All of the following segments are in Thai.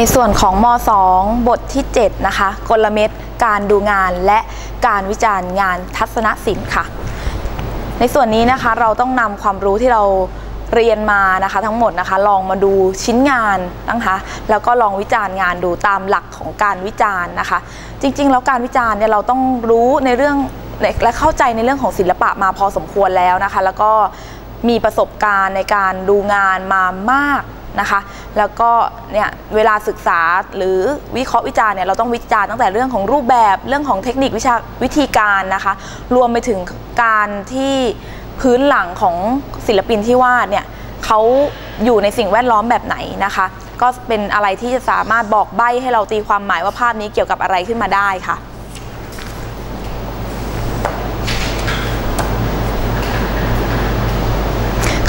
ในส่วนของม 2 บทที่ 7 นะคะ กลเม็ดการดูงานและการวิจารณ์งานทัศนศิลป์ค่ะ ในส่วนนี้นะคะเราต้องนำความรู้ที่เราเรียนมานะคะทั้งหมดนะคะ ลองมาดูชิ้นงานนะคะ แล้วก็ลองวิจารณ์งานดูตามหลักของการวิจารณ์นะคะ จริง ๆ แล้วการวิจารณ์เนี่ยเราต้องรู้ในเรื่องและเข้าใจในเรื่องของศิลปะมาพอสมควรแล้วนะคะ แล้วก็มีประสบการณ์ในการดูงานมามาก นะคะ แล้วก็เนี่ยเวลาศึกษาหรือวิเคราะห์วิจารณ์เนี่ยเราต้องวิจารณ์ตั้งแต่เรื่องของรูปแบบเรื่องของเทคนิควิชาวิธีการนะคะ รวมไปถึงการที่พื้นหลังของศิลปินที่วาดเนี่ยเขาอยู่ในสิ่งแวดล้อมแบบไหนนะคะ ก็เป็นอะไรที่จะสามารถบอกใบ้ให้เราตีความหมายว่าภาพนี้เกี่ยวกับอะไรขึ้นมาได้ค่ะ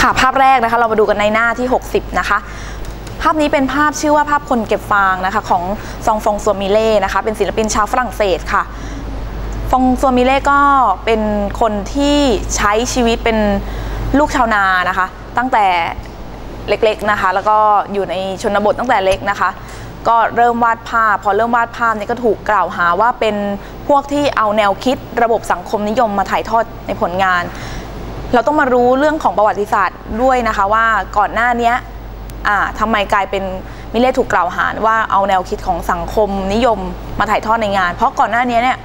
ค่ะภาพแรกนะคะ เรามาดูกันในหน้าที่ 60 นะคะ ภาพนี้เป็นภาพชื่อว่าภาพคนเก็บฟางนะคะ ของซองฟงซัวมิเล่นะคะ เป็นศิลปินชาวฝรั่งเศสค่ะฟงซัวมิเล่ก็เป็นคนที่ใช้ชีวิตเป็นลูกชาวนานะคะ ตั้งแต่เล็กๆนะคะ แล้วก็อยู่ในชนบทตั้งแต่เล็กนะคะ ก็เริ่มวาดภาพ พอเริ่มวาดภาพนี่ก็ถูกกล่าวหาว่าเป็นพวกที่เอาแนวคิดระบบสังคมนิยมมาถ่ายทอดในผลงาน เราต้องมารู้เรื่องของประวัติศาสตร์ด้วยนะคะว่าก่อนหน้านี้ทำไมกลายเป็นมิเล่ถูกกล่าวหาว่าเอาแนวคิดของสังคมนิยมมาถ่ายทอดในงาน เพราะก่อนหน้านี้เนี่ย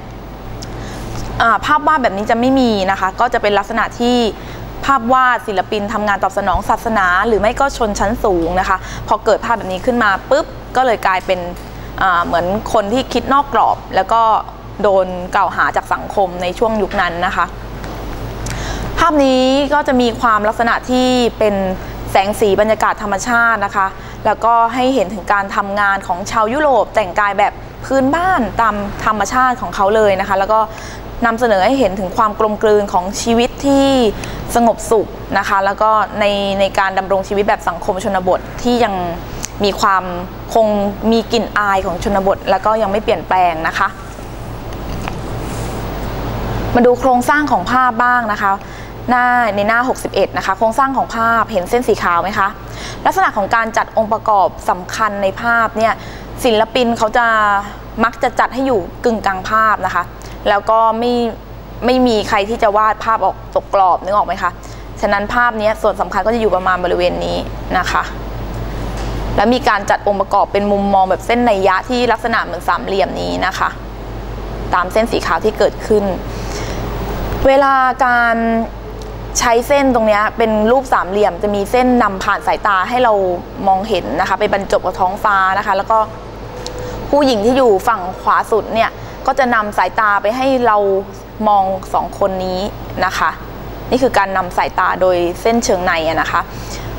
ภาพวาดแบบนี้จะไม่มีนะคะ ก็จะเป็นลักษณะที่ภาพวาดศิลปินทำงานตอบสนองศาสนา หรือไม่ก็ชนชั้นสูงนะคะ พอเกิดภาพแบบนี้ขึ้นมาปุ๊บก็เลยกลายเป็นเหมือนคนที่คิดนอกกรอบ แล้วก็โดนกล่าวหาจากสังคมในช่วงยุคนั้นนะคะาพนี้ก็จะมีความลักษณะที่เป็นแสงสีบรรยากาศธรรมชาตินะคะ แล้วก็ให้เห็นถึงการทำงานของชาวยุโรปแต่งกายแบบพื้นบ้านตามธรรมชาติของเขาเลยนะคะ แล้วก็นำเสนอให้เห็นถึงความกลมกลืนของชีวิตที่สงบสุขนะคะ แล้วก็ในในการดำรงชีวิตแบบสังคมชนบทที่ยังมีความคงมีกลิ่นอายของชนบท แล้วก็ยังไม่เปลี่ยนแปลงนะคะ มาดูโครงสร้างของภาพบ้างนะคะ หน้าในหน้า 61 นะคะ โครงสร้างของภาพเห็นเส้นสีขาวไหมคะ ลักษณะของการจัดองค์ประกอบสำคัญในภาพเนี่ยศิลปินเขาจะมักจะจัดให้อยู่กึ่งกลางภาพนะคะ แล้วก็ไม่ไม่มีใครที่จะวาดภาพออกตกกรอบนึกออกไหมคะ ฉะนั้นภาพนี้ส่วนสำคัญก็จะอยู่ประมาณบริเวณนี้นะคะ แล้วมีการจัดองค์ประกอบเป็นมุมมองแบบเส้นในยะที่ลักษณะเหมือนสามเหลี่ยมนี้นะคะ ตามเส้นสีขาวที่เกิดขึ้น เวลาการ ใช้เส้นตรงนี้เป็นรูปสามเหลี่ยม จะมีเส้นนำผ่านสายตาให้เรามองเห็นนะคะไปบรรจบกับท้องฟ้านะคะ แล้วก็ผู้หญิงที่อยู่ฝั่งขวาสุดเนี่ยก็จะนำสายตาไปให้เรามองสองคนนี้นะคะ นี่คือการนำสายตาโดยเส้นเชิงในนะคะ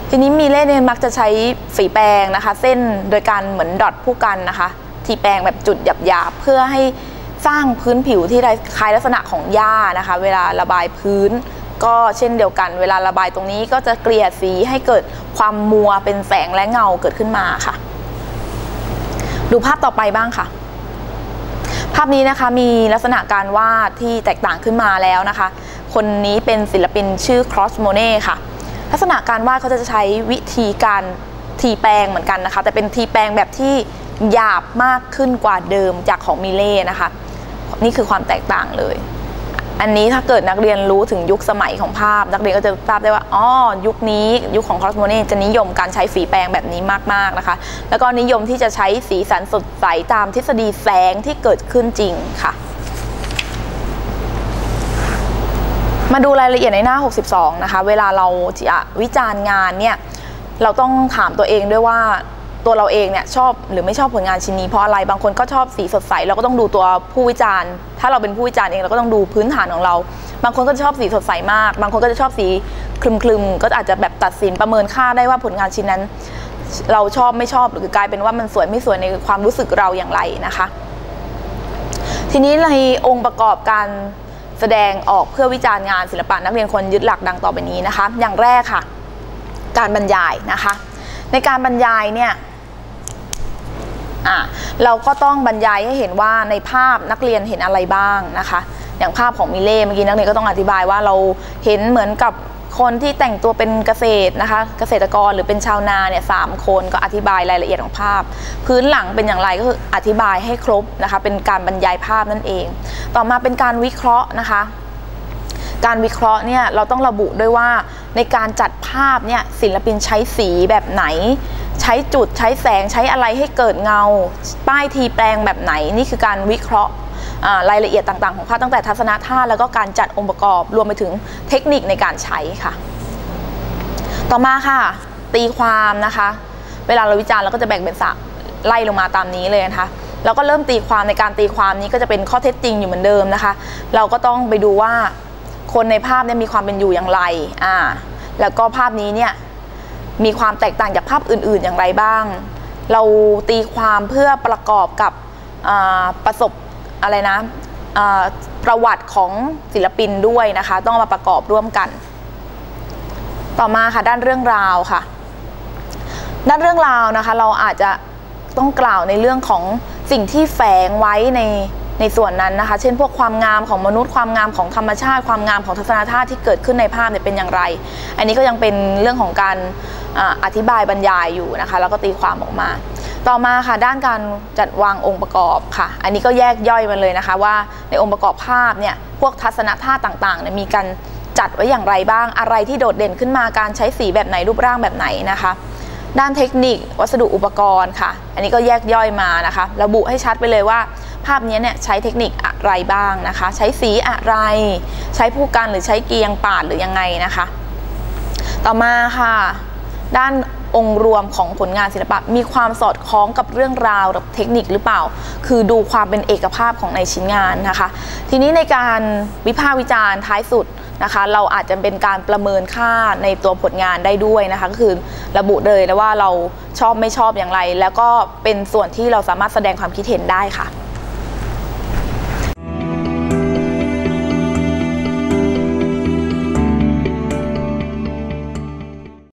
ทีนี้มีเล่เนี่ยมักจะใช้ฝีแปรงนะคะ เส้นโดยการเหมือนดอทผู้กันนะคะทีแปรงแบบจุดหยาบๆเพื่อให้สร้างพื้นผิวที่คล้ายลักษณะของหญ้านะคะ เวลาระบายพื้น ก็เช่นเดียวกัน เวลาระบายตรงนี้ก็จะเกลี่ยสีให้เกิดความมัวเป็นแสงและเงาเกิดขึ้นมาค่ะ ดูภาพต่อไปบ้างค่ะภาพนี้นะคะมีลักษณะการวาดที่แตกต่างขึ้นมาแล้วนะคะ คนนี้เป็นศิลปินชื่อครอสโมเน่ค่ะ ลักษณะการวาดเขาจะใช้วิธีการทีแปลงเหมือนกันนะคะ แต่เป็นทีแปลงแบบที่หยาบมากขึ้นกว่าเดิมจากของมิเล่นะคะ นี่คือความแตกต่างเลย อันนี้ถ้าเกิดนักเรียนรู้ถึงยุคสมัยของภาพ นักเรียนก็จะทราบได้ว่าอ๋อยุคนี้ยุคของคอสโมเน่จะนิยมการใช้ฝีแปรงแบบนี้มากๆนะคะ แล้วก็นิยมที่จะใช้สีสันสดใสตามทฤษฎีแสงที่เกิดขึ้นจริงค่ะ มาดูรายละเอียดในหน้า 62 นะคะ เวลาเราจะวิจารณ์งานเนี่ยเราต้องถามตัวเองด้วยว่า ตัวเราเองเนี่ยชอบหรือไม่ชอบผลงานชิ้นนี้เพราะอะไรบางคนก็ชอบสีสดใสเราก็ต้องดูตัวผู้วิจารณ์ ถ้าเราเป็นผู้วิจารณ์เองเราก็ต้องดูพื้นฐานของเรา บางคนก็จะชอบสีสดใสมาก บางคนก็จะชอบสีคลึมๆก็อาจจะแบบตัดสินประเมินค่าได้ว่าผลงานชิ้นนั้น เราชอบไม่ชอบหรือกลายเป็นว่ามันสวยไม่สวยในความรู้สึกเราอย่างไรนะคะ ทีนี้ในองค์ประกอบการแสดงออกเพื่อวิจารณ์งานศิลปะนักเรียนควรยึดหลักดังต่อไปนี้นะคะ อย่างแรกค่ะ การบรรยายนะคะ ในการบรรยายเนี่ย อะเราก็ต้องบรรยายให้เห็นว่าในภาพนักเรียนเห็นอะไรบ้างนะคะ อย่างภาพของมิเล่เมื่อกี้นักเรียนก็ต้องอธิบายว่าเราเห็นเหมือนกับคนที่แต่งตัวเป็นเกษตรนะคะ เกษตรกรหรือเป็นชาวนาเนี่ยสามคนก็อธิบายรายละเอียดของภาพ พื้นหลังเป็นอย่างไรก็คืออธิบายให้ครบนะคะ เป็นการบรรยายภาพนั่นเอง ต่อมาเป็นการวิเคราะห์นะคะ การวิเคราะห์เนี่ยเราต้องระบุด้วยว่าในการจัดภาพเนี่ยศิลปินใช้สีแบบไหน ใช้จุดใช้แสงใช้อะไรให้เกิดเงา ป้ายทีแปลงแบบไหนนี่คือการวิเคราะห์ารายละเอียดต่างๆของภาพตั้งแต่ทัศนท่าตุแล้วก็การจัดองค์ประกอบรวมไปถึงเทคนิคในการใช้ค่ะ ต่อมาค่ะ ตีความนะคะ เวลาเราวิจารณ์เราก็จะแบ่งเป็นสามไล่ลงมาตามนี้เลยนะคะแล้วก็เริ่มตีความในการตีความนี้ก็จะเป็นข้อเท็จจริงอยู่เหมือนเดิมนะคะ เราก็ต้องไปดูว่าคนในภาพเนี่ยมีความเป็นอยู่อย่างไรอ่าแล้วก็ภาพนี้เนี่ย มีความแตกต่างจากภาพอื่น ๆ อย่างไรบ้าง เราตีความเพื่อประกอบกับประสบอะไรนะประวัติของศิลปินด้วยนะคะ ต้องมาประกอบร่วมกัน ต่อมาค่ะด้านเรื่องราวค่ะ ด้านเรื่องราวนะคะ เราอาจจะต้องกล่าวในเรื่องของสิ่งที่แฝงไว้ใน ในส่วนนั้นนะคะ เช่นพวกความงามของมนุษย์ความงามของธรรมชาติ ความงามของทัศนธาตุที่เกิดขึ้นในภาพเนี่ยเป็นอย่างไร อันนี้ก็ยังเป็นเรื่องของการอธิบายบรรยายอยู่นะคะ แล้วก็ตีความออกมา ต่อมาค่ะด้านการจัดวางองค์ประกอบค่ะ อันนี้ก็แยกย่อยมาเลยนะคะ ว่าในองค์ประกอบภาพเนี่ยพวกทัศนธาตุต่างๆเนี่ยมีการจัดไว้อย่างไรบ้างอะไรที่โดดเด่นขึ้นมาการใช้สีแบบไหนรูปร่างแบบไหนนะคะด้านเทคนิควัสดุอุปกรณ์ค่ะ อันนี้ก็แยกย่อยมานะคะ ระบุให้ชัดไปเลยว่า ภาพนี้เนี่ยใช้เทคนิคอะไรบ้างนะคะ ใช้สีอะไร ใช้ผู้กันหรือใช้เกียงปาดหรือยังไงนะคะ ต่อมาค่ะ ด้านองค์รวมของผลงานศิลปะมีความสอดคล้องกับเรื่องราวกับเทคนิคหรือเปล่า คือดูความเป็นเอกภาพของในชิ้นงานนะคะ ทีนี้ในการวิพากษ์วิจารณ์ท้ายสุดนะคะ เราอาจจะเป็นการประเมินค่าในตัวผลงานได้ด้วยนะคะก็คือระบุเลยแล้วว่าเราชอบไม่ชอบอย่างไร แล้วก็เป็นส่วนที่เราสามารถแสดงความคิดเห็นได้ค่ะ